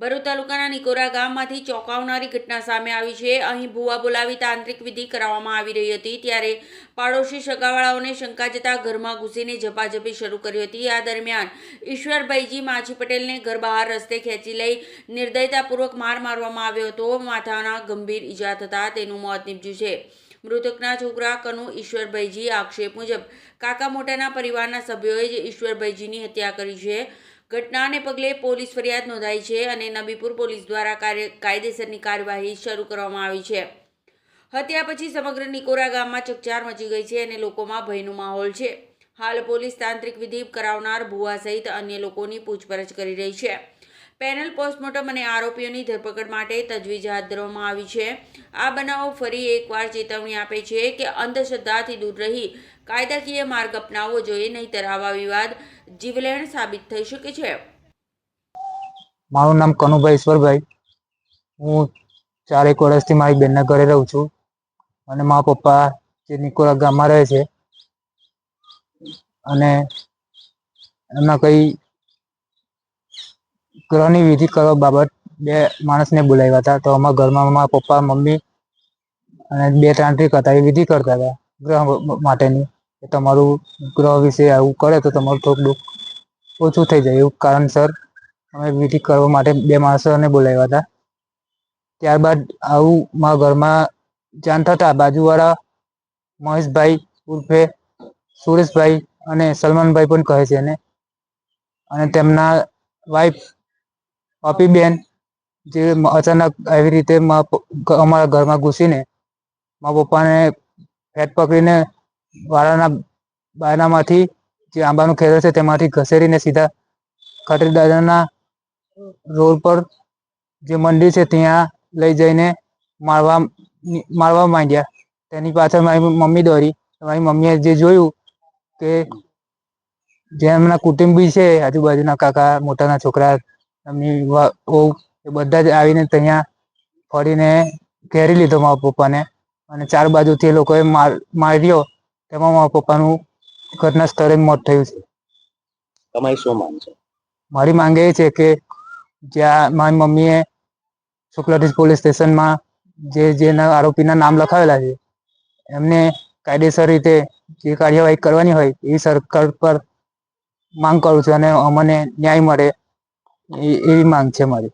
ભરૂચ તાલુકાના નિકોરા ગામમાંથી ચોંકાવનારી ઘટના સામે આવી છે. અહીં ભૂવા બોલાવી તાંત્રિક વિધિ કરાવવામાં આવી રહી હતી. ત્યારે પાડોશી સગાવાળાઓને શંકા જતા ઘરમાં ઘૂસીને ઝપાઝપી શરૂ કરી હતી. આ દરમિયાન ઈશ્વરભાઈજી માછી પટેલને ઘર બહાર રસ્તે ખેંચી લઈ નિર્દયતાપૂર્વક માર મારવામાં આવ્યો હતો. માથાના ગંભીર ઈજા થતાં તેનું મોત નીપજ્યું છે. મૃતકના છોકરા કનુ ઈશ્વરભાઈજી આક્ષેપ મુજબ કાકા મોટાના પરિવારના સભ્યોએ જ ઈશ્વરભાઈજીની હત્યા કરી છે. ઘટનાને પગલે પોલીસ ફરિયાદ નોંધાઈ છે અને નબીપુર પોલીસ દ્વારા કાયદેસરની કાર્યવાહી શરૂ કરવામાં આવી છે. હત્યા પછી સમગ્ર નિકોરા ગામમાં ચકચાર મચી ગઈ છે અને લોકોમાં ભયનો માહોલ છે. હાલ પોલીસ તાંત્રિક વિધિ કરાવનાર ભુવા સહિત અન્ય લોકોની પૂછપરછ કરી રહી છે. પેનલ પોસ્ટમોર્ટમ અને આરોપીઓની ધરપકડ માટે તજવીજ હાથ ધરવામાં આવી છે. આ બનાવો ફરી એકવાર ચેતવણી આપે છે કે અંધશ્રદ્ધાથી દૂર રહી કાયદાકીય માર્ગ અપનાવવો જોઈએ નહીંતર આવા વિવાદ જીવલેણ સાબિત થઈ શકે છે. મારું નામ કનુભાઈ ઈશ્વરભાઈ. હું ચારેક વર્ષથી મારી બેનના ઘરે રહું છું અને મારા પપ્પા જે નિકોલા ગામમાં રહે છે અને એમના કઈ ગ્રહની વિધિ કરવા બાબત બે માણસને બોલાવ્યા હતા. તો અમારા ઘરમાં મારા પપ્પા, મમ્મી અને બે તાંત્રિક હતા. એ વિધિ કરતા હતા ગ્રહ માટેની. તમારું ગ્રહ વિશે આવું કરે તો તમારું થોડુંક દુઃખ ઓછું થઈ જાય. એવું કારણસર અમે વિધિ કરવા માટે બે માણસોને બોલાવ્યા હતા. ત્યારબાદ આવું મારા ઘરમાં જાણ થતા બાજુવાળા મહેશભાઈ ઉર્ફે સુરેશભાઈ અને સલમાનભાઈ પણ કહે છે એને. અને તેમના વાઈફ અપીબેન જે અચાનક આવી રીતે અમારા ઘરમાં ઘૂસીને મા પપ્પાને ફેટ પકડીને વાળાના બાયનામાંથી જે આંબાનું ખેતર છે તેમાંથી ઘસેડીને સીધા ખટરી દાદાના રોડ પર જે મંદિર છે ત્યાં લઈ જઈને મારવા મારવા માંડ્યા. તેની પાછળ મારી મમ્મી દોડી. મારી મમ્મીએ જે જોયું કે જે એમના કુટુંબી છે, આજુબાજુના કાકા, મોટાના છોકરા એમની વહુ એ બધા જ આવીને ત્યાં ફરીને ઘેરી લીધો મારા પપ્પાને. અને ચાર બાજુથી એ લોકોએ માર માર્યો. તેમાં મારા પપ્પાનું ઘટના સ્થળે મોત થયું છે. તમારી શું માંગ છે? મારી માંગ એ છે કે જ્યાં મારી મમ્મીએ શુક્લાધીશ પોલીસ સ્ટેશનમાં જે જેના આરોપીના નામ લખાવેલા છે એમને કાયદેસર રીતે જે કાર્યવાહી કરવાની હોય એ સરકાર પર માંગ કરું છું અને અમને ન્યાય મળે. એવી માંગ છે મારી.